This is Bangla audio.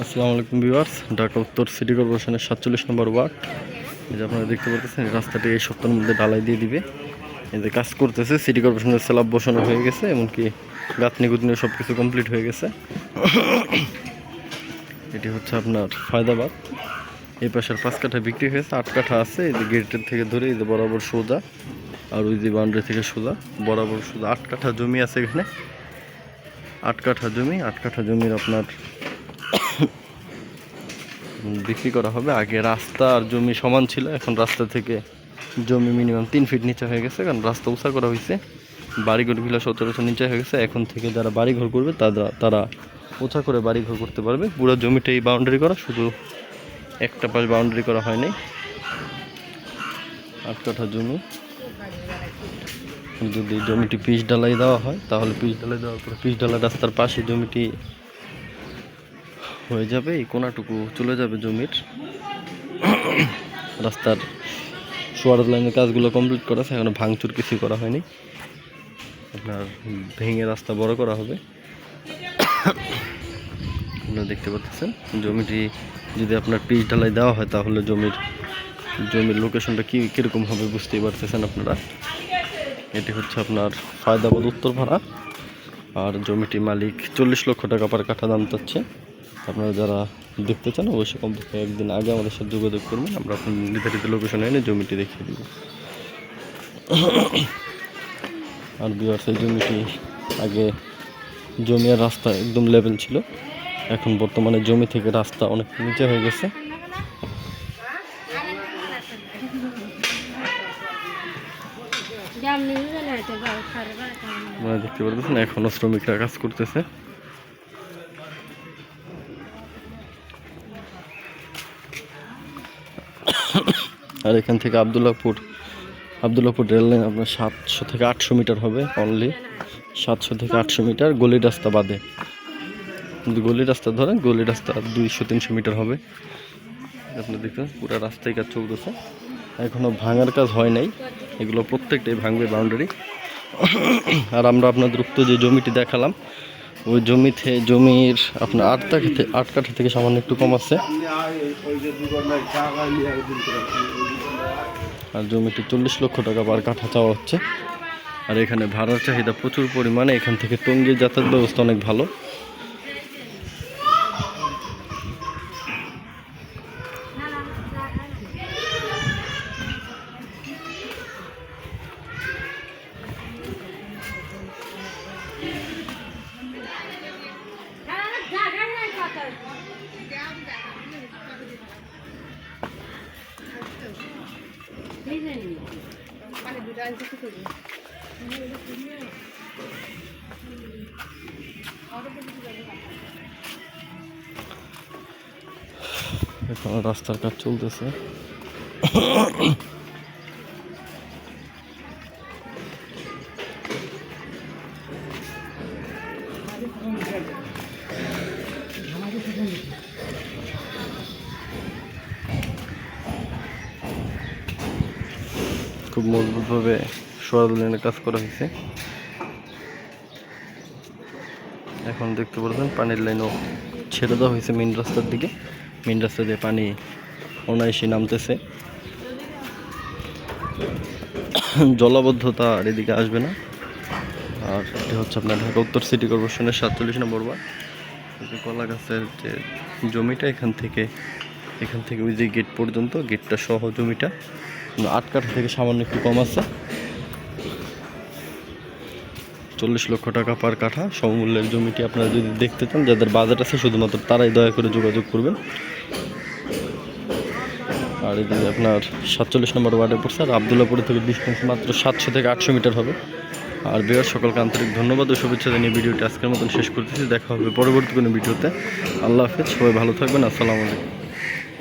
আসসালামু আলাইকুম ভিউয়ার্স, ঢাকা উত্তর সিটি কর্পোরেশনের সাতচল্লিশ নম্বর ওয়ার্ড। এই যে আপনারা দেখতে পাচ্ছেন রাস্তাটি এই সপ্তাহের মধ্যে ঢালাই দিয়ে দিবে। এই যে কাজ করতেছে, সিটি কর্পোরেশনের স্ল্যাব বসানো হয়ে গেছে, এমনকি গাঁথনি গুতনি সব কিছু কমপ্লিট হয়ে গেছে। এটি হচ্ছে আপনার ফায়দাবাদ। এই পাশের পাঁচ কাঠা বিক্রি হয়েছে, আট কাঠা আছে, এই যে গেটের থেকে ধরে এই যে বরাবর সোজা, আর ওই যে বাউন্ডারি থেকে সোজা, বরাবর সোজা আট কাঠা জমি আছে এখানে। আট কাঠা জমি, আট কাঠা জমির আপনার বিক্রি করা হবে। আগে রাস্তা আর জমি সমান ছিল, এখন রাস্তা থেকে জমি মিনিমাম তিন ফিট নিচে হয়ে গেছে, কারণ রাস্তা উঁচা করা হয়েছে। বাড়িঘরগুলো সতেরোশো নিচে হয়ে গেছে, এখন থেকে যারা বাড়িঘর করবে, তারা তারা উঁচা করে বাড়িঘর করতে পারবে। পুরো জমিটাই বাউন্ডারি করা, শুধু একটা পাশ বাউন্ডারি করা হয়নি। আট কাঠা জমি। যদি জমিটি পিচ ঢালাই দেওয়া হয়, তাহলে পিচ ঢালাই দেওয়ার পর পিচ ঢালাই রাস্তার পাশে জমিটি হয়ে যাবে, এই কোনাটুকু চলে যাবে জমির। রাস্তার সোয়ার লাইনের কাজগুলো কমপ্লিট করা আছে, এখনও ভাঙচুর কিছু করা হয়নি। আপনার ভেঙে রাস্তা বড় করা হবে। আপনারা দেখতে পাচ্ছেন, জমিটি যদি আপনার পিচ ঢালাই দেওয়া হয়, তাহলে জমির জমির লোকেশনটা কী, কীরকম হবে বুঝতেই পারতেছেন আপনারা। এটি হচ্ছে আপনার ফায়দাবাদ উত্তর ভাড়া আর জমিটি মালিক চল্লিশ লক্ষ টাকা পার কাঠা দাম চাচ্ছে। আপনারা যারা দেখতে চান, অবশ্যই কমপক্ষে একদিন আগে আমাদের সাথে যোগাযোগ করবেন। আমরা আপনার নির্ধারিত লোকেশনে এনে জমিটি দেখিয়ে দিব। আর বিহার সেই জমিটি আগে জমি আর রাস্তা একদম লেভেল ছিল। এখন বর্তমানে জমি থেকে রাস্তা অনেক নিচে হয়ে গেছে। দেখতে পারতেছেন এখনও শ্রমিকরা কাজ করতেছে। আর এখান থেকে আবদুল্লাপুর আবদুল্লাপুর রেল লাইন আপনার সাতশো থেকে আটশো মিটার হবে অনলি সাতশো থেকে আটশো মিটার গলি রাস্তা বাদে। গলি রাস্তা ধরেন, গলি রাস্তা দুইশো, তিনশো মিটার হবে। আপনি দেখবেন পুরো রাস্তায় কাজ চলতেছে। এখনও ভাঙার কাজ হয় নাই। এগুলো প্রত্যেকটাই ভাঙবে বাউন্ডারি আর আমরা আপনাদের উক্ত যে জমিটি দেখালাম ওই জমিতে জমির আপনার আট থেকে আট কাঠা থেকে সামান্য একটু কম আছে। আর জমিতে চল্লিশ লক্ষ টাকা পার কাঠা চাওয়া হচ্ছে। আর এখানে ভাড়ার চাহিদা প্রচুর পরিমাণে। এখান থেকে টঙ্গি যাতায়াত ব্যবস্থা অনেক ভালো। এখন রাস্তার কাজ চলতেছে। খুব মজবুতভাবে সোয়াদুলিনের কাজ করা হয়েছে। এখন দেখতে পাচ্ছেন পানির লাইনও ছেড়ে দেওয়া হয়েছে মেন রাস্তার দিকে। মেন রাস্তা দিয়ে পানি অনায়াসে নামতেছে। জলাবদ্ধতা আর এদিকে আসবে না। আর এটি হচ্ছে আপনার ঢাকা উত্তর সিটি কর্পোরেশনের সাতচল্লিশ নম্বর ওয়ার্ড। কলা গাছের যে জমিটা এখান থেকে এখান থেকে ওই যে গেট পর্যন্ত গেটটা সহ জমিটা। আট কাঠা থেকে সামান্য একটু কম আছে। চল্লিশ লক্ষ টাকা পার কাঠা, সমমূল্যের জমিটি আপনারা যদি দেখতে চান, যাদের বাজেট আছে, শুধুমাত্র তারাই দয়া করে যোগাযোগ করবেন। আর যে আপনার সাতচল্লিশ নম্বর ওয়ার্ডে পড়ছে, আর আবদুল্লাপুর থেকে ডিস্টেন্স মাত্র সাতশো থেকে আটশো মিটার হবে। আর বিরাট সকলকে আন্তরিক ধন্যবাদ ও শুভেচ্ছা জানিয়ে ভিডিওটি আজকের মতন শেষ করতেছি। দেখা হবে পরবর্তী কোনো ভিডিওতে। আল্লাহ হাফেজ, সবাই ভালো থাকবেন, আসসালামু আলাইকুম।